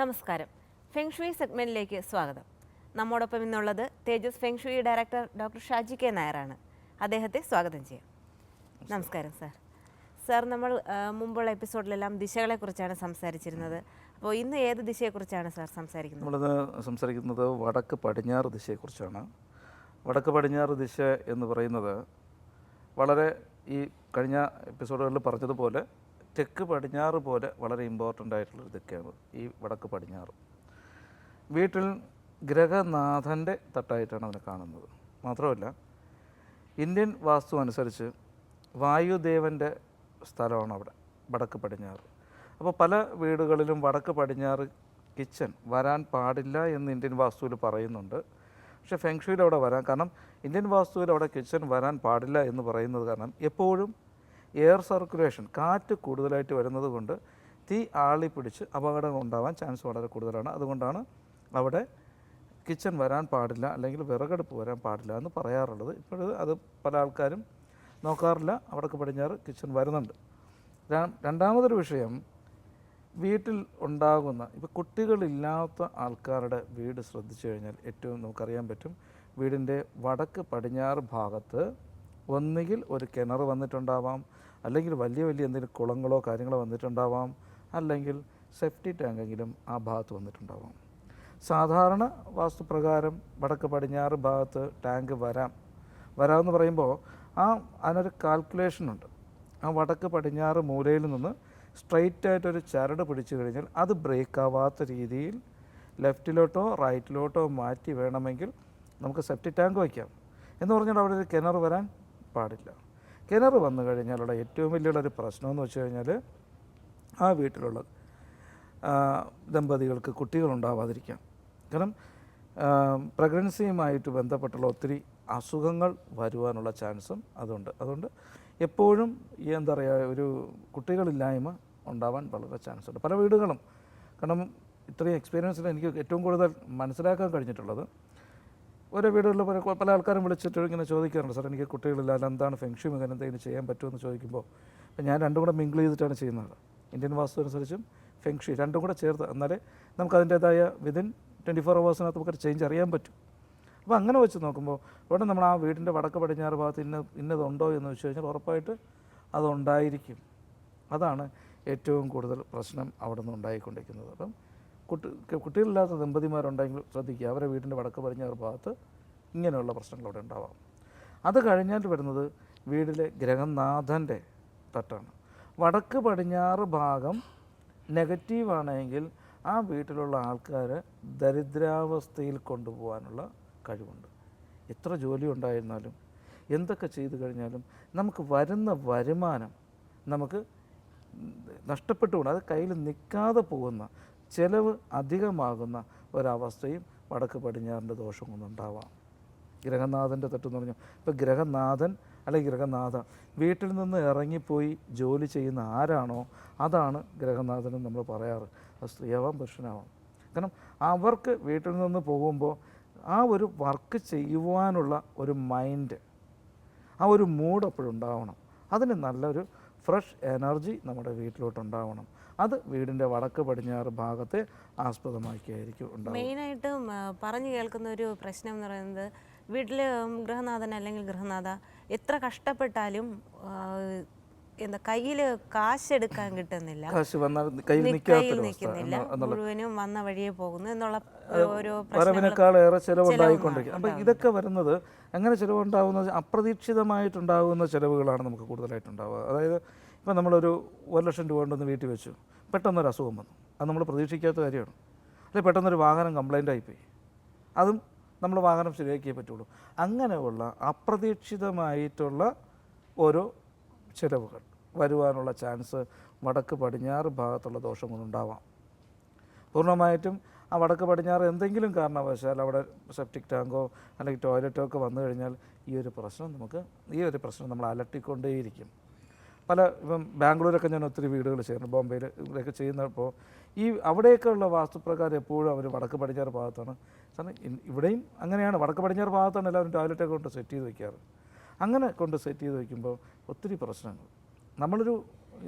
നമസ്കാരം. ഫെങ്ഷുയി സെഗ്മെന്റിലേക്ക് സ്വാഗതം. നമ്മോടൊപ്പം ഇന്നുള്ളത് Tejas feng shui director doctor Shaji K നായരാണ്. അദ്ദേഹത്തെ സ്വാഗതം ചെയ്യാം. നമസ്കാരം സാർ. സാർ നമ്മൾ മുമ്പുള്ള എപ്പിസോഡിലെല്ലാം ദിശകളെക്കുറിച്ചാണ് സംസാരിച്ചിരുന്നത്. അപ്പോൾ ഇന്ന് ഏത് ദിശയെക്കുറിച്ചാണ് സാർ സംസാരിക്കുന്നത്? നമ്മളിന്ന് സംസാരിക്കുന്നത് വടക്ക് പടിഞ്ഞാറ് ദിശയെക്കുറിച്ചാണ്. വടക്ക് പടിഞ്ഞാറ് ദിശ എന്ന് പറയുന്നത് വളരെ ഈ കഴിഞ്ഞ എപ്പിസോഡുകളിൽ പറഞ്ഞതുപോലെ തെക്ക് പടിഞ്ഞാറ് പോലെ വളരെ ഇമ്പോർട്ടന്റ് ആയിട്ടുള്ളൊരു ദിക്കാണ് ഈ വടക്ക് പടിഞ്ഞാറ്. വീട്ടിൽ ഗ്രഹനാഥന്റെ തട്ടായിട്ടാണ് അതിനെ കാണുന്നത്. മാത്രമല്ല ഇന്ത്യൻ വാസ്തു അനുസരിച്ച് വായുദേവന്റെ സ്ഥലമാണ് അവിടെ വടക്ക് പടിഞ്ഞാറ്. അപ്പോൾ പല വീടുകളിലും വടക്ക് പടിഞ്ഞാറ് കിച്ചൺ വരാൻ പാടില്ല എന്ന് ഇന്ത്യൻ വാസ്തുവിൽ പറയുന്നുണ്ട്. പക്ഷേ ഫെങ്ഷുയിൽ അവിടെ വരാൻ കാരണം ഇന്ത്യൻ വാസ്തുവിൽ അവിടെ കിച്ചൺ വരാൻ പാടില്ല എന്ന് പറയുന്നത് കാരണം എപ്പോഴും എയർ സർക്കുലേഷൻ കാറ്റ് കൂടുതലായിട്ട് വരുന്നത് കൊണ്ട് തീ ആളി പിടിച്ച് അപകടങ്ങൾ ഉണ്ടാവാൻ ചാൻസ് വളരെ കൂടുതലാണ്. അതുകൊണ്ടാണ് അവിടെ കിച്ചൺ വരാൻ പാടില്ല അല്ലെങ്കിൽ വിറകടുപ്പ് വരാൻ പാടില്ല എന്ന് പറയാറുള്ളത്. ഇപ്പോഴും അത് പല ആൾക്കാരും നോക്കാറില്ല. അവിടേക്ക് പടിഞ്ഞാറ് കിച്ചൺ വരുന്നുണ്ട്. രണ്ടാമതൊരു വിഷയം വീട്ടിൽ ഉണ്ടാകുന്ന ഇപ്പോൾ കുട്ടികളില്ലാത്ത ആൾക്കാരുടെ വീട് ശ്രദ്ധിച്ചു കഴിഞ്ഞാൽ ഏറ്റവും നമുക്കറിയാൻ പറ്റും വീടിന്റെ വടക്ക് പടിഞ്ഞാറ് ഭാഗത്ത് ഒന്നുകിൽ ഒരു കിണർ വന്നിട്ടുണ്ടാവാം അല്ലെങ്കിൽ വലിയ വലിയ എന്തെങ്കിലും കുളങ്ങളോ കാര്യങ്ങളോ വന്നിട്ടുണ്ടാവാം അല്ലെങ്കിൽ സെഫ്റ്റി ടാങ്കെങ്കിലും ആ ഭാഗത്ത് വന്നിട്ടുണ്ടാവാം. സാധാരണ വാസ്തുപ്രകാരം വടക്ക് പടിഞ്ഞാറ് ഭാഗത്ത് ടാങ്ക് വരാം. വരാമെന്ന് പറയുമ്പോൾ ആ അതിനൊരു കാൽക്കുലേഷനുണ്ട് ആ വടക്ക് പടിഞ്ഞാറ് മൂലയിൽ നിന്ന് സ്ട്രെയിറ്റ് ആയിട്ടൊരു ചരട് പിടിച്ചു കഴിഞ്ഞാൽ അത് ബ്രേക്ക് ആവാത്ത രീതിയിൽ ലെഫ്റ്റിലോട്ടോ റൈറ്റിലോട്ടോ മാറ്റി വേണമെങ്കിൽ നമുക്ക് സെപ്റ്റി ടാങ്ക് വയ്ക്കാം. എന്ന് പറഞ്ഞാൽ അവിടെ ഒരു കിണർ വരാൻ പാടില്ല. കിണർ വന്നു കഴിഞ്ഞാൽ അവിടെ ഏറ്റവും വലിയുള്ളൊരു പ്രശ്നമെന്ന് വെച്ച് കഴിഞ്ഞാൽ ആ വീട്ടിലുള്ള ദമ്പതികൾക്ക് കുട്ടികളുണ്ടാവാതിരിക്കാം കാരണം പ്രഗ്നൻസിയുമായിട്ട് ബന്ധപ്പെട്ടുള്ള ഒത്തിരി അസുഖങ്ങൾ വരുവാനുള്ള ചാൻസും അതുണ്ട്. അതുകൊണ്ട് എപ്പോഴും എന്താ പറയുക ഒരു കുട്ടികളില്ലായ്മ ഉണ്ടാവാൻ വളരെ ചാൻസ് ഉണ്ട് പല വീടുകളും. കാരണം ഇത്രയും എക്സ്പീരിയൻസിൽ എനിക്ക് ഏറ്റവും കൂടുതൽ മനസ്സിലാക്കാൻ കഴിഞ്ഞിട്ടുള്ളത് ഓരോ വീടുകളിൽ പല പല ആൾക്കാരും വിളിച്ചിട്ട് ഇങ്ങനെ ചോദിക്കാറുണ്ട് സാർ എനിക്ക് കുട്ടികളില്ല അല്ല എന്താണ് ഫെങ്ഷും ഇങ്ങനെ എന്തെങ്കിലും ചെയ്യാൻ പറ്റുമെന്ന് ചോദിക്കുമ്പോൾ അപ്പോൾ ഞാൻ രണ്ടും കൂടെ മിങ്കിൾ ചെയ്തിട്ടാണ് ചെയ്യുന്നത്. ഇന്ത്യൻ വാസ്തു അനുസരിച്ചും ഫെങ്ഷി രണ്ടും കൂടെ ചേർത്ത് എന്നാലേ നമുക്ക് അതിന്റേതായ വിതിൻ ട്വന്റി ഫോർ അവേഴ്സിനകത്ത് നമുക്കൊരു ചേഞ്ച് അറിയാൻ പറ്റും. അപ്പോൾ അങ്ങനെ വെച്ച് നോക്കുമ്പോൾ ഇവിടെ നമ്മൾ ആ വീടിന്റെ വടക്ക് പടിഞ്ഞാറ് ഭാഗത്ത് ഇന്ന ഇന്നതുണ്ടോ എന്ന് വെച്ച് കഴിഞ്ഞാൽ ഉറപ്പായിട്ട് അതുണ്ടായിരിക്കും അതാണ് ഏറ്റവും കൂടുതൽ പ്രശ്നം അവിടെ നിന്ന് ഉണ്ടായിക്കൊണ്ടിരിക്കുന്നത്. അപ്പം കുട്ടി കുട്ടികളില്ലാത്ത ദമ്പതിമാരുണ്ടെങ്കിൽ ശ്രദ്ധിക്കുക. അവരെ വീടിന്റെ വടക്ക് പടിഞ്ഞാറ് ഭാഗത്ത് ഇങ്ങനെയുള്ള പ്രശ്നങ്ങൾ അവിടെ ഉണ്ടാവാം. അത് കഴിഞ്ഞാൽ വരുന്നത് വീടിലെ ഗ്രഹനാഥന്റെ തട്ടാണ്. വടക്ക് പടിഞ്ഞാറ് ഭാഗം നെഗറ്റീവാണെങ്കിൽ ആ വീട്ടിലുള്ള ആൾക്കാരെ ദരിദ്രാവസ്ഥയിൽ കൊണ്ടുപോകാനുള്ള കഴിവുണ്ട്. എത്ര ജോലി ഉണ്ടായിരുന്നാലും എന്തൊക്കെ ചെയ്തു കഴിഞ്ഞാലും നമുക്ക് വരുന്ന വരുമാനം നമുക്ക് നഷ്ടപ്പെട്ടു അത് കയ്യിൽ നിൽക്കാതെ പോകുന്ന ചിലവ് അധികമാകുന്ന ഒരവസ്ഥയും വടക്ക് പടിഞ്ഞാറിന്റെ ദോഷം കൊണ്ടുണ്ടാവാം. ഗ്രഹനാഥന്റെ തെറ്റെന്ന് പറഞ്ഞു ഇപ്പോൾ ഗ്രഹനാഥൻ അല്ലെങ്കിൽ ഗ്രഹനാഥ വീട്ടിൽ നിന്ന് ഇറങ്ങിപ്പോയി ജോലി ചെയ്യുന്ന ആരാണോ അതാണ് ഗ്രഹനാഥൻ എന്ന് നമ്മൾ പറയാറ്. അത് സ്ത്രീയാവാം പുരുഷനാവാം. കാരണം അവർക്ക് വീട്ടിൽ നിന്ന് പോകുമ്പോൾ ആ ഒരു വർക്ക് ചെയ്യുവാനുള്ള ഒരു മൈൻഡ് ആ ഒരു മൂഡ് അപ്പോഴുണ്ടാവണം അതിന് നല്ലൊരു ഫ്രഷ് എനർജി നമ്മുടെ വീട്ടിലോട്ടുണ്ടാവണം. അത് വീടിന്റെ വടക്ക് പടിഞ്ഞാറ് ഭാഗത്തെ ആസ്പദമാക്കിയായിരിക്കും മെയിനായിട്ടും പറഞ്ഞു കേൾക്കുന്ന ഒരു പ്രശ്നം എന്ന് പറയുന്നത് വീട്ടിൽ ഗൃഹനാഥൻ അല്ലെങ്കിൽ ഗൃഹനാഥ എത്ര കഷ്ടപ്പെട്ടാലും എന്താ കയ്യിൽ കാശെടുക്കാൻ കിട്ടുന്നില്ല. കാശ് വന്നാൽ കയ്യിൽ നിൽക്കുന്നില്ല. മുഴുവനും വന്ന വഴിയെ പോകുന്നു എന്നുള്ള ഓരോ ഏറെ ചിലവുണ്ടായിക്കൊണ്ടിരിക്കും അപ്പം ഇതൊക്കെ വരുന്നത് എങ്ങനെ ചിലവുണ്ടാകുന്നത് അപ്രതീക്ഷിതമായിട്ടുണ്ടാകുന്ന ചിലവുകളാണ് നമുക്ക് കൂടുതലായിട്ടുണ്ടാവുക. അതായത് ഇപ്പം നമ്മളൊരു ഒരു ലക്ഷം രൂപ കൊണ്ടൊന്ന് വീട്ടിൽ വെച്ചു. പെട്ടെന്നൊരു അസുഖം വന്നു. അത് നമ്മൾ പ്രതീക്ഷിക്കാത്ത കാര്യമാണ്. അല്ലെങ്കിൽ പെട്ടെന്നൊരു വാഹനം കംപ്ലൈന്റ് ആയിപ്പോയി. അതും നമ്മൾ വാഹനം ശരിയാക്കിയേ പറ്റുള്ളൂ. അങ്ങനെയുള്ള അപ്രതീക്ഷിതമായിട്ടുള്ള ഓരോ ചിലവുകൾ. വരുവാനുള്ള ചാൻസ് വടക്ക് പടിഞ്ഞാറ് ഭാഗത്തുള്ള ദോഷം കൊണ്ടുണ്ടാവാം പൂർണമായിട്ടും ആ വടക്ക് പടിഞ്ഞാറ് എന്തെങ്കിലും കാരണവശാൽ അവിടെ സെപ്റ്റിക് ടാങ്കോ അല്ലെങ്കിൽ ടോയ്ലറ്റോ ഒക്കെ വന്നു കഴിഞ്ഞാൽ ഈ ഒരു പ്രശ്നം നമുക്ക് ഈ ഒരു പ്രശ്നം നമ്മൾ അലട്ടിക്കൊണ്ടേയിരിക്കും. പല ഇപ്പം ബാംഗ്ലൂരൊക്കെ ഞാൻ ഒത്തിരി വീടുകൾ ചെയ്യുന്നുണ്ട്. ബോംബെയിൽ ഇവിടെയൊക്കെ ചെയ്യുന്നപ്പോൾ ഈ അവിടെയൊക്കെയുള്ള വാസ്തുപ്രകാരം എപ്പോഴും അവർ വടക്ക് പടിഞ്ഞാറ് ഭാഗത്താണ്. കാരണം ഇവിടെയും അങ്ങനെയാണ്. വടക്ക് പടിഞ്ഞാറ് ഭാഗത്താണ് എല്ലാവരും ടോയ്ലറ്റൊക്കെ കൊണ്ട് സെറ്റ് ചെയ്ത് വയ്ക്കാറ് അങ്ങനെ കൊണ്ട് സെറ്റ് ചെയ്ത് വയ്ക്കുമ്പോൾ ഒത്തിരി പ്രശ്നങ്ങൾ. നമ്മളൊരു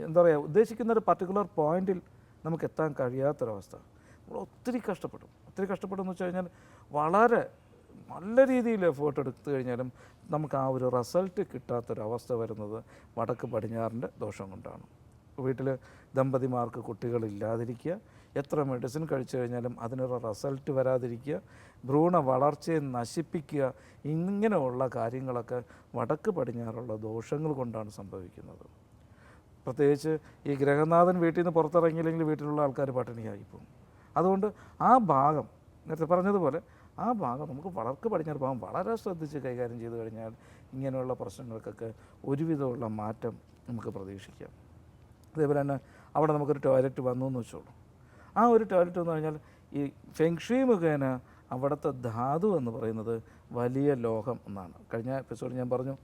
എന്താ പറയുക ഉദ്ദേശിക്കുന്ന ഒരു പർട്ടിക്കുലർ പോയിന്റിൽ നമുക്ക് എത്താൻ കഴിയാത്തൊരവസ്ഥ. നമ്മൾ ഒത്തിരി കഷ്ടപ്പെടും. ഒത്തിരി കഷ്ടപ്പെടുമെന്ന് വെച്ച് കഴിഞ്ഞാൽ വളരെ നല്ല രീതിയിൽ എഫേർട്ട് എടുത്തു കഴിഞ്ഞാലും നമുക്ക് ആ ഒരു റിസൾട്ട് കിട്ടാത്തൊരവസ്ഥ വരുന്നത് വടക്ക് പടിഞ്ഞാറിന്റെ ദോഷം കൊണ്ടാണ്. വീട്ടിൽ ദമ്പതിമാർക്ക് കുട്ടികളില്ലാതിരിക്കുക എത്ര മെഡിസിൻ കഴിച്ചു കഴിഞ്ഞാലും അതിനൊരു റിസൾട്ട് വരാതിരിക്കുക ഭ്രൂണ വളർച്ചയെ നശിപ്പിക്കുക ഇങ്ങനെയുള്ള കാര്യങ്ങളൊക്കെ വടക്ക് പടിഞ്ഞാറുള്ള ദോഷങ്ങൾ കൊണ്ടാണ് സംഭവിക്കുന്നത്. പ്രത്യേകിച്ച് ഈ ഗ്രഹനാഥൻ വീട്ടിൽ നിന്ന് പുറത്തിറങ്ങിയില്ലെങ്കിൽ വീട്ടിലുള്ള ആൾക്കാർ പട്ടിണിയായിപ്പോകും. അതുകൊണ്ട് ആ ഭാഗം നേരത്തെ പറഞ്ഞതുപോലെ ആ ഭാഗം നമുക്ക് വളർക്ക് പടിഞ്ഞാറ് ഭാഗം വളരെ ശ്രദ്ധിച്ച് കൈകാര്യം ചെയ്തു കഴിഞ്ഞാൽ ഇങ്ങനെയുള്ള പ്രശ്നങ്ങൾക്കൊക്കെ ഒരുവിധമുള്ള മാറ്റം നമുക്ക് പ്രതീക്ഷിക്കാം. അതേപോലെ തന്നെ അവിടെ നമുക്കൊരു ടോയ്ലറ്റ് വന്നു എന്ന് വെച്ചോളൂ. ആ ഒരു ടോയ്ലറ്റ് എന്ന് പറഞ്ഞാൽ ഈ ഫെങ്ഷി മുഖേന അവിടുത്തെ ധാതു എന്ന് പറയുന്നത് വലിയ ലോഹം എന്നാണ്. കഴിഞ്ഞ എപ്പിസോഡ് ഞാൻ പറഞ്ഞു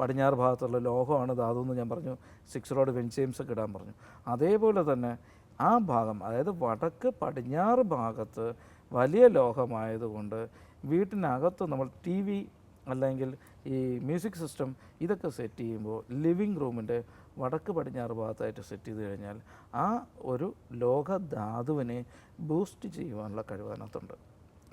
പടിഞ്ഞാറ് ഭാഗത്തുള്ള ലോഹമാണ് ധാതു എന്ന് ഞാൻ പറഞ്ഞു സിക്സ് റോഡ് വെഞ്ചെയിംസ് ഒക്കെ ഇടാൻ പറഞ്ഞു. അതേപോലെ തന്നെ ആ ഭാഗം അതായത് വടക്ക് പടിഞ്ഞാറ് ഭാഗത്ത് വലിയ ലോഹമായതുകൊണ്ട് വീട്ടിനകത്ത് നമ്മൾ ടി വി അല്ലെങ്കിൽ ഈ മ്യൂസിക് സിസ്റ്റം ഇതൊക്കെ സെറ്റ് ചെയ്യുമ്പോൾ ലിവിങ് റൂമിന്റെ വടക്ക് പടിഞ്ഞാറ് ഭാഗത്തായിട്ട് സെറ്റ് ചെയ്ത് കഴിഞ്ഞാൽ ആ ഒരു ലോക ധാതുവിനെ ബൂസ്റ്റ് ചെയ്യുവാനുള്ള കഴിവ് അതിനകത്തുണ്ട്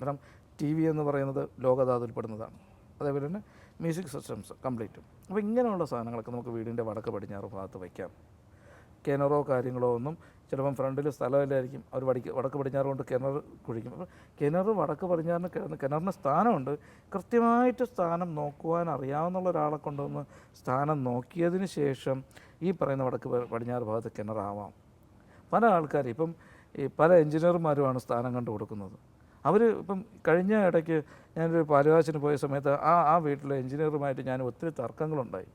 കാരണം ടി വി എന്ന് പറയുന്നത് ലോകധാതുവിൽപ്പെടുന്നതാണ് അതേപോലെ തന്നെ മ്യൂസിക് സിസ്റ്റംസ് കംപ്ലീറ്റും അപ്പോൾ ഇങ്ങനെയുള്ള സാധനങ്ങളൊക്കെ നമുക്ക് വീടിന്റെ വടക്ക് പടിഞ്ഞാറ് ഭാഗത്ത് വയ്ക്കാം. കിണറോ കാര്യങ്ങളോ ഒന്നും ചിലപ്പം ഫ്രണ്ടിൽ സ്ഥലമില്ലായിരിക്കും. അവർ വടിക്ക് വടക്ക് പടിഞ്ഞാറ് കൊണ്ട് കിണർ കുഴിക്കും. അപ്പോൾ കിണർ വടക്ക് പടിഞ്ഞാറിന് കിണ- കിണറിന് സ്ഥാനമുണ്ട്. കൃത്യമായിട്ട് സ്ഥാനം നോക്കുവാൻ അറിയാവുന്ന ഒരാളെ കൊണ്ടുവന്ന് സ്ഥാനം നോക്കിയതിന് ശേഷം ഈ പറയുന്ന വടക്ക് പടിഞ്ഞാറ് ഭാഗത്ത് കിണറാവാം. പല ആൾക്കാർ ഇപ്പം ഈ പല എഞ്ചിനീയർമാരുമാണ് സ്ഥാനം കണ്ടു കൊടുക്കുന്നത്. അവർ ഇപ്പം കഴിഞ്ഞ ഇടയ്ക്ക് ഞാനൊരു പാലുവാശിന് പോയ സമയത്ത് ആ ആ വീട്ടിലെ എഞ്ചിനീയറുമായിട്ട് ഞാൻ ഒത്തിരി തർക്കങ്ങളുണ്ടായി.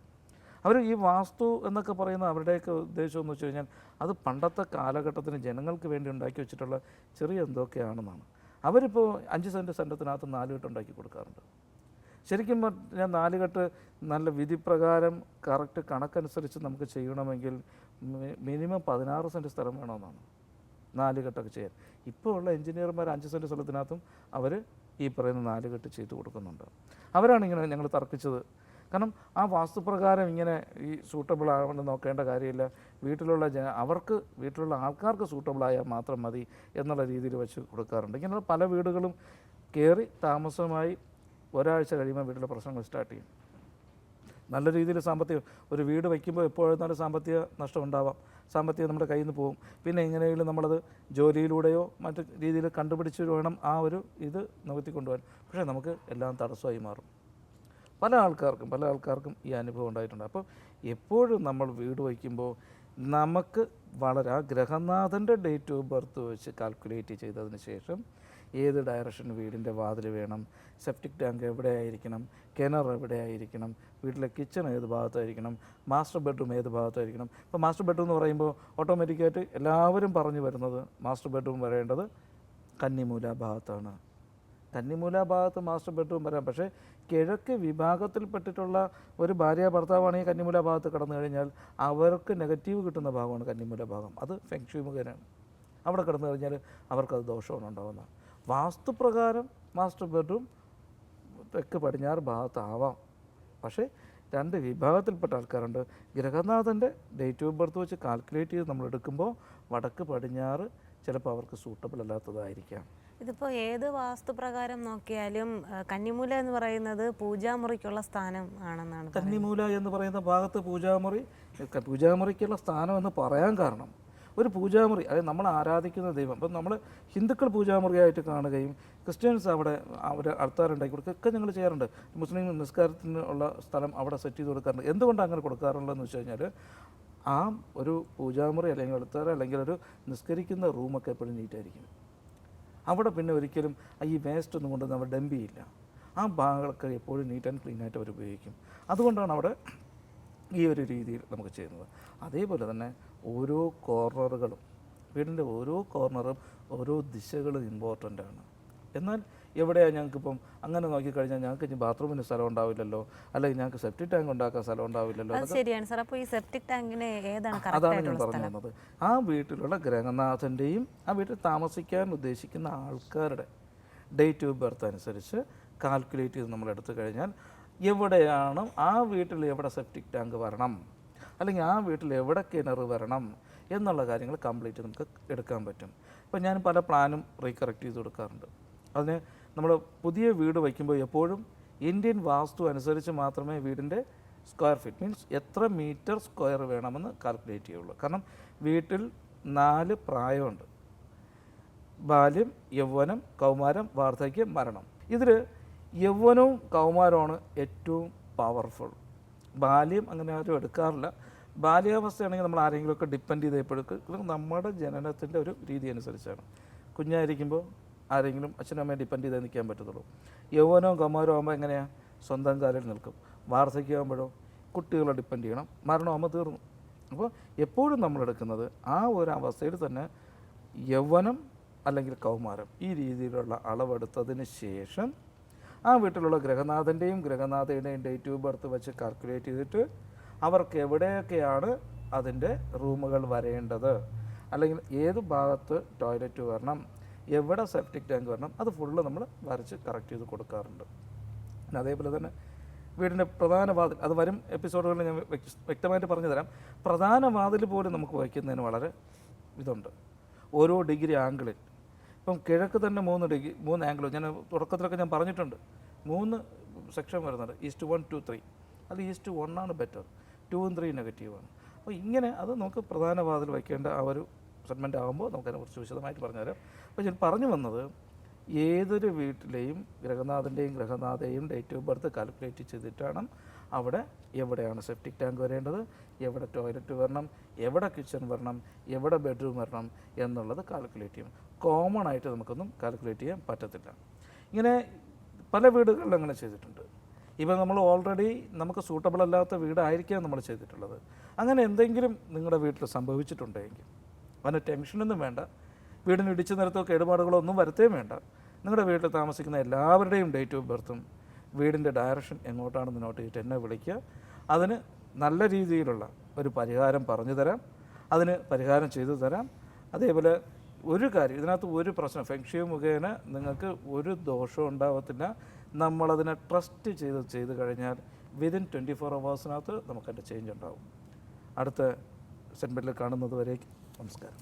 അവർ ഈ വാസ്തു എന്നൊക്കെ പറയുന്ന അവരുടെയൊക്കെ ഉദ്ദേശം എന്ന് വെച്ച് കഴിഞ്ഞാൽ അത് പണ്ടത്തെ കാലഘട്ടത്തിന് ജനങ്ങൾക്ക് വേണ്ടി ഉണ്ടാക്കി വെച്ചിട്ടുള്ള ചെറിയ എന്തൊക്കെയാണെന്നാണ്. അവരിപ്പോൾ അഞ്ച് സെന്റ് സെന്റത്തിനകത്ത് നാല് കെട്ട് ഉണ്ടാക്കി കൊടുക്കാറുണ്ട്. ശരിക്കും പറഞ്ഞാൽ നാലുകെട്ട് നല്ല വിധിപ്രകാരം കറക്റ്റ് കണക്കനുസരിച്ച് നമുക്ക് ചെയ്യണമെങ്കിൽ മിനിമം പതിനാറ് സെന്റ് സ്ഥലം വേണമെന്നാണ് നാലുകെട്ടൊക്കെ ചെയ്യാൻ. ഇപ്പോൾ ഉള്ള എഞ്ചിനീയർമാർ അഞ്ച് സെന്റ് സ്ഥലത്തിനകത്തും അവർ ഈ പറയുന്ന നാലുകെട്ട് ചെയ്തു കൊടുക്കുന്നുണ്ട്. അവരാണ് ഇങ്ങനെ ഞങ്ങൾ തർക്കിച്ചത്. കാരണം ആ വാസ്തുപ്രകാരം ഇങ്ങനെ ഈ സൂട്ടബിൾ ആവണമെന്ന് നോക്കേണ്ട കാര്യമില്ല. വീട്ടിലുള്ള ജന അവർക്ക് വീട്ടിലുള്ള ആൾക്കാർക്ക് സൂട്ടബിൾ ആയാൽ മാത്രം മതി എന്നുള്ള രീതിയിൽ വെച്ച് കൊടുക്കാറുണ്ട്. ഇങ്ങനെ പല വീടുകളും കയറി താമസമായി ഒരാഴ്ച കഴിയുമ്പോൾ വീട്ടിലെ പ്രശ്നങ്ങൾ സ്റ്റാർട്ട് ചെയ്യും. നല്ല രീതിയിൽ സാമ്പത്തികം ഒരു വീട് വയ്ക്കുമ്പോൾ എപ്പോഴും സാമ്പത്തിക നഷ്ടം ഉണ്ടാവാം. സാമ്പത്തികം നമ്മുടെ കയ്യിൽ നിന്ന് പോകും. പിന്നെ എങ്ങനെയെങ്കിലും നമ്മളത് ജോലിയിലൂടെയോ മറ്റു രീതിയിൽ കണ്ടുപിടിച്ച് വേണം ആ ഒരു ഇത് നികത്തി പക്ഷേ നമുക്ക് എല്ലാം തടസ്സമായി മാറും. പല ആൾക്കാർക്കും പല ആൾക്കാർക്കും ഈ അനുഭവം ഉണ്ടായിട്ടുണ്ട്. അപ്പോൾ എപ്പോഴും നമ്മൾ വീട് വയ്ക്കുമ്പോൾ നമുക്ക് വളരെ ആ ഗ്രഹനാഥന്റെ ഡേറ്റ് ഓഫ് ബർത്ത് വെച്ച് കാൽക്കുലേറ്റ് ചെയ്തതിന് ശേഷം ഏത് ഡയറക്ഷൻ വീടിന്റെ വാതിൽ വേണം സെപ്റ്റിക് ടാങ്ക് എവിടെ ആയിരിക്കണം കിണർ എവിടെ ആയിരിക്കണം വീട്ടിലെ കിച്ചൺ ഏത് ഭാഗത്തായിരിക്കണം മാസ്റ്റർ ബെഡ്റൂം ഏത് ഭാഗത്തായിരിക്കണം. ഇപ്പോൾ മാസ്റ്റർ ബെഡ്റൂം എന്ന് പറയുമ്പോൾ ഓട്ടോമാറ്റിക്കായിട്ട് എല്ലാവരും പറഞ്ഞു വരുന്നത് മാസ്റ്റർ ബെഡ്റൂം വരേണ്ടത് കന്നിമൂല ഭാഗത്താണ്. കന്നിമൂല ഭാഗത്ത് മാസ്റ്റർ ബെഡ്റൂം വരാം. പക്ഷേ കിഴക്ക് വിഭാഗത്തിൽപ്പെട്ടിട്ടുള്ള ഒരു ഭാര്യ ഭർത്താവാണ് ഈ കന്നിമൂല ഭാഗത്ത് കടന്നു കഴിഞ്ഞാൽ അവർക്ക് നെഗറ്റീവ് കിട്ടുന്ന ഭാഗമാണ് കന്നിമൂല ഭാഗം. അത് ഫെങ്ഷു മുഖേനയാണ്. അവിടെ കിടന്നു കഴിഞ്ഞാൽ അവർക്കത് ദോഷമാണ് ഉണ്ടാകുന്നത് വാസ്തുപ്രകാരം മാസ്റ്റർ ബെഡ്റൂം തെക്ക് പടിഞ്ഞാറ് ഭാഗത്താവാം. പക്ഷേ രണ്ട് വിഭാഗത്തിൽപ്പെട്ട ആൾക്കാരുണ്ട്. ഗ്രഹനാഥന്റെ ഡേറ്റ് ഓഫ് ബർത്ത് വെച്ച് കാൽക്കുലേറ്റ് ചെയ്ത് നമ്മൾ എടുക്കുമ്പോൾ വടക്ക് പടിഞ്ഞാറ് ചിലപ്പോൾ അവർക്ക് സൂട്ടബിൾ അല്ലാത്തതായിരിക്കാം. ഇതിപ്പോൾ ഏത് വാസ്തുപ്രകാരം നോക്കിയാലും കന്നിമൂല എന്ന് പറയുന്നത് പൂജാമുറിക്കുള്ള സ്ഥാനം ആണെന്നാണ് കന്നിമൂല എന്ന് പറയുന്ന ഭാഗത്ത് പൂജാമുറി പൂജാമുറിക്കുള്ള സ്ഥാനം എന്ന് പറയാൻ കാരണം ഒരു പൂജാമുറി അതായത് നമ്മൾ ആരാധിക്കുന്ന ദൈവം. അപ്പം നമ്മൾ ഹിന്ദുക്കൾ പൂജാമുറിയായിട്ട് കാണുകയും ക്രിസ്ത്യൻസ് അവിടെ അവർ അൾത്താറുണ്ടാക്കി കൊടുക്കുകയൊക്കെ ഞങ്ങൾ ചെയ്യാറുണ്ട്. മുസ്ലിം നിസ്കാരത്തിന് ഉള്ള സ്ഥലം അവിടെ സെറ്റ് ചെയ്ത് കൊടുക്കാറുണ്ട്. എന്തുകൊണ്ട് അങ്ങനെ കൊടുക്കാറുള്ളതെന്ന് വെച്ച് കഴിഞ്ഞാൽ ആ ഒരു പൂജാമുറി അല്ലെങ്കിൽ അൾത്താര അല്ലെങ്കിൽ ഒരു നിസ്കരിക്കുന്ന റൂമൊക്കെ എപ്പോഴും നീറ്റായിരിക്കും. അവിടെ പിന്നെ ഒരിക്കലും ഈ വേസ്റ്റ് ഒന്നും കൊണ്ട് നമ്മൾ ഡംപ് ചെയ്യില്ല. ആ ഭാഗങ്ങളൊക്കെ എപ്പോഴും നീറ്റ് ആൻഡ് ക്ലീൻ ആയിട്ട് അവർ ഉപയോഗിക്കും. അതുകൊണ്ടാണ് അവിടെ ഈ ഒരു രീതിയിൽ നമുക്ക് ചെയ്യുന്നത്. അതേപോലെ തന്നെ ഓരോ കോർണറുകളും വീടിന്റെ ഓരോ കോർണറും ഓരോ ദിശകളും ഇമ്പോർട്ടന്റ് ആണ്. എന്നാൽ എവിടെയാണ് ഞങ്ങൾക്കിപ്പം? അങ്ങനെ നോക്കിക്കഴിഞ്ഞാൽ ഞങ്ങൾക്ക് ഇനി ബാത്റൂമിന് സ്ഥലം ഉണ്ടാവില്ലല്ലോ. അല്ലെങ്കിൽ ഞങ്ങൾക്ക് സെപ്റ്റിക് ടാങ്ക് ഉണ്ടാക്കാൻ സ്ഥലം ഉണ്ടാവില്ലല്ലോ. ശരിയാണ് സാർ. അപ്പോൾ ഈ സെപ്റ്റിക് ടാങ്കിന് ഏതാണ് അതാണ് ഞാൻ പറഞ്ഞു തന്നത് ആ വീട്ടിലുള്ള ഗ്രഹനാഥന്റെയും ആ വീട്ടിൽ താമസിക്കാൻ ഉദ്ദേശിക്കുന്ന ആൾക്കാരുടെ ഡേറ്റ് ഓഫ് ബർത്ത് അനുസരിച്ച് കാൽക്കുലേറ്റ് ചെയ്ത് നമ്മൾ എടുത്തു കഴിഞ്ഞാൽ എവിടെയാണ് ആ വീട്ടിൽ എവിടെ സെപ്റ്റിക് ടാങ്ക് വരണം അല്ലെങ്കിൽ ആ വീട്ടിൽ എവിടെ കിണർ വരണം എന്നുള്ള കാര്യങ്ങൾ കംപ്ലീറ്റ് നമുക്ക് എടുക്കാൻ പറ്റും. ഇപ്പോൾ ഞാൻ പല പ്ലാനും റീകറക്റ്റ് ചെയ്ത് കൊടുക്കാറുണ്ട്. അതിന് നമ്മൾ പുതിയ വീട് വയ്ക്കുമ്പോൾ എപ്പോഴും ഇന്ത്യൻ വാസ്തു അനുസരിച്ച് മാത്രമേ വീടിന്റെ സ്ക്വയർ ഫീറ്റ് മീൻസ് എത്ര മീറ്റർ സ്ക്വയർ വേണമെന്ന് കാൽക്കുലേറ്റ് ചെയ്യുള്ളൂ. കാരണം വീട്ടിൽ നാല് പ്രായമുണ്ട്. ബാല്യം യൗവനം കൗമാരം വാർദ്ധക്യം മരണം. ഇതിൽ യൗവനവും കൗമാരമാണ് ഏറ്റവും പവർഫുൾ ബാല്യം അങ്ങനെ ആരും എടുക്കാറില്ല. ബാല്യാവസ്ഥയാണെങ്കിൽ നമ്മൾ ആരെങ്കിലുമൊക്കെ ഡിപ്പെൻഡ് ചെയ്ത് എപ്പോഴും നമ്മുടെ ജനനത്തിന്റെ ഒരു രീതി അനുസരിച്ചാണ്. കുഞ്ഞായിരിക്കുമ്പോൾ ആരെങ്കിലും അച്ഛനും അമ്മയെ ഡിപ്പെൻഡ് ചെയ്തേ നിൽക്കാൻ പറ്റത്തുള്ളൂ. യൗവനവും കൗമാരവും ആകുമ്പോൾ എങ്ങനെയാണ് സ്വന്തം കാലിൽ നിൽക്കും. വാർദ്ധക്യമാകുമ്പോഴോ കുട്ടികളെ ഡിപ്പെൻഡ് ചെയ്യണം. മരണമാകുമ്പോൾ തീർന്നു. അപ്പോൾ എപ്പോഴും നമ്മൾ എടുക്കുന്നത് ആ ഒരു അവസ്ഥയിൽ തന്നെ യൗവനം അല്ലെങ്കിൽ കൗമാരം ഈ രീതിയിലുള്ള അളവെടുത്തതിന് ശേഷം ആ വീട്ടിലുള്ള ഗ്രഹനാഥന്റെയും ഗ്രഹനാഥയുടെയും ഡേറ്റ് ഓഫ് ബർത്ത് വെച്ച് കാൽക്കുലേറ്റ് ചെയ്തിട്ട് അവർക്ക് എവിടെയൊക്കെയാണ് അതിന്റെ റൂമുകൾ വരേണ്ടത്? അല്ലെങ്കിൽ ഏത് ഭാഗത്ത് ടോയ്ലറ്റ് വരണം? എവിടെ സെപ്റ്റിക് ടാങ്ക് വരണം അത് ഫുള്ള് നമ്മൾ വരച്ച് കറക്റ്റ് ചെയ്ത് കൊടുക്കാറുണ്ട്. പിന്നെ അതേപോലെ തന്നെ വീടിന്റെ പ്രധാന വാതിൽ അത് വരും എപ്പിസോഡുകളിൽ ഞാൻ വ്യക്തമായിട്ട് പറഞ്ഞു തരാം പ്രധാന വാതിൽ പോലും നമുക്ക് വയ്ക്കുന്നതിന് വളരെ ഇതുണ്ട്. ഓരോ ഡിഗ്രി ആംഗിളിൽ ഇപ്പം കിഴക്ക് തന്നെ മൂന്ന് ഡിഗ്രി മൂന്ന് ആംഗിൾ ഞാൻ തുടക്കത്തിലൊക്കെ ഞാൻ പറഞ്ഞിട്ടുണ്ട്. മൂന്ന് സെക്ഷൻ വരുന്നുണ്ട്. ഈസ്റ്റ് വൺ ടു ത്രീ അത് ഈസ്റ്റ് വണ്ണാണ് ബെറ്റർ ടൂവും ത്രീ നെഗറ്റീവാണ് അപ്പോൾ ഇങ്ങനെ അത് നമുക്ക് പ്രധാന വാതിൽ വയ്ക്കേണ്ട ആ ഒരു സെഗ്മെന്റ് ആകുമ്പോൾ നമുക്കതിനെക്കുറിച്ച് വിശദമായിട്ട് പറഞ്ഞുതരാം. അപ്പോൾ ഞാൻ പറഞ്ഞു വന്നത് ഏതൊരു വീട്ടിലെയും ഗ്രഹനാഥന്റെയും ഗ്രഹനാഥയും ഡേറ്റ് ഓഫ് ബർത്ത് കാൽക്കുലേറ്റ് ചെയ്തിട്ടാണ് അവിടെ എവിടെയാണ് സെപ്റ്റിക് ടാങ്ക് വരേണ്ടത് എവിടെ ടോയ്ലറ്റ് വരണം എവിടെ കിച്ചൺ വരണം എവിടെ ബെഡ്റൂം വരണം എന്നുള്ളത് കാൽക്കുലേറ്റ് ചെയ്യും. കോമൺ ആയിട്ട് നമുക്കൊന്നും കാൽക്കുലേറ്റ് ചെയ്യാൻ പറ്റത്തില്ല. ഇങ്ങനെ പല വീടുകളിലും അങ്ങനെ ചെയ്തിട്ടുണ്ട്. ഇപ്പം നമ്മൾ ഓൾറെഡി നമുക്ക് സൂട്ടബിൾ അല്ലാത്ത വീടായിരിക്കാം നമ്മൾ ചെയ്തിട്ടുള്ളത്. അങ്ങനെ എന്തെങ്കിലും നിങ്ങളുടെ വീട്ടിൽ സംഭവിച്ചിട്ടുണ്ടെങ്കിൽ അതിന് ടെൻഷനൊന്നും വേണ്ട. വീടിന് ഇടിച്ചു നിരത്തോ കേടുപാടുകളോ ഒന്നും വരുത്തേം വേണ്ട. നിങ്ങളുടെ വീട്ടിൽ താമസിക്കുന്ന എല്ലാവരുടെയും ഡേറ്റ് ഓഫ് ബർത്തും വീടിന്റെ ഡയറക്ഷൻ എങ്ങോട്ടാണെന്ന് നോട്ട് ചെയ്തിട്ട് എന്നെ വിളിക്കുക. അതിന് നല്ല രീതിയിലുള്ള ഒരു പരിഹാരം പറഞ്ഞു തരാം. അതിന് പരിഹാരം ചെയ്തു തരാം. അതേപോലെ ഒരു കാര്യം ഇതിനകത്ത് ഒരു പ്രശ്നം ഫെങ്ഷി മുഖേന നിങ്ങൾക്ക് ഒരു ദോഷവും ഉണ്ടാവത്തില്ല. നമ്മളതിനെ ട്രസ്റ്റ് ചെയ്ത് ചെയ്ത് കഴിഞ്ഞാൽ വിതിൻ ട്വന്റി ഫോർ അവേഴ്സിനകത്ത് നമുക്കതിന്റെ ചേഞ്ച് ഉണ്ടാവും. അടുത്ത സെൻമെന്റിൽ കാണുന്നത് വരേക്കും. നമസ്കാരം